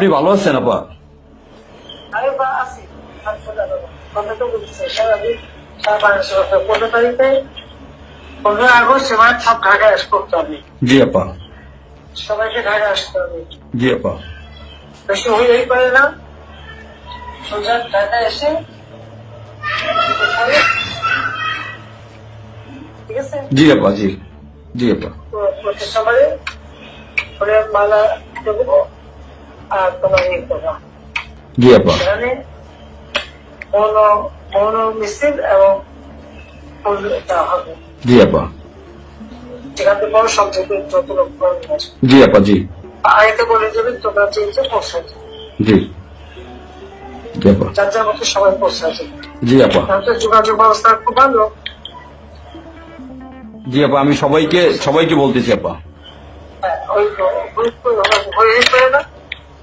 আপনি ভালো আছেন আপা? জি আপা। সবাইকে ঢাকায় আসতে হবে। জি আপা। বেশি হইলেই পারে না। সোজা ঢাকায় এসে ঠিক আছে? জি আপা জি। জি আপা। করে মালা দেবো। তোমার ইয়ে করবা জি আপা মৌন মৌন মিছিল এবং জি আপা যেখান থেকে বড় সংযোগে যত লোক জি আপা জি। আগে বলে দেবেন তোমরা চেয়েছে পৌঁছাতে জি। জি আপা যার যার মতো সবাই পৌঁছাতে জি আপা তাহলে যোগাযোগ ব্যবস্থা খুব ভালো। জি আপা আমি সবাইকে সবাইকে বলতেছি আপা। হ্যাঁ, ওই হয়ে না?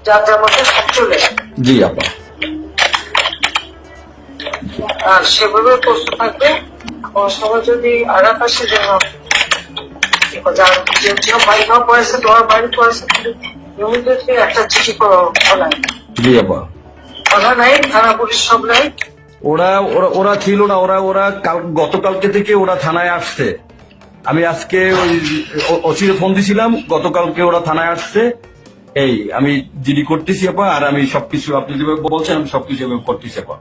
যার যার মতো সব চলে জি আপা। আর সেভাবে প্রস্তুত থাকবে আমার সবাই যদি আসে যেন যার যে যে বাড়ি খাওয়া পড়েছে তোমার বাড়ি পড়েছে একটা চিঠি জি আপা। নাই থানা পুলিশ সব নাই। ওরা ওরা ওরা ছিল না ওরা ওরা গতকালকে থেকে ওরা থানায় আসছে। আমি আজকে ওই ওসিরে ফোন দিছিলাম গতকালকে ওরা থানায় আসছে। এই, আমি যিনি করতেছি আপা, আর আমি সবকিছু আপনি যেভাবে বলছেন, আমি সবকিছু এভাবে করতেছি আপা।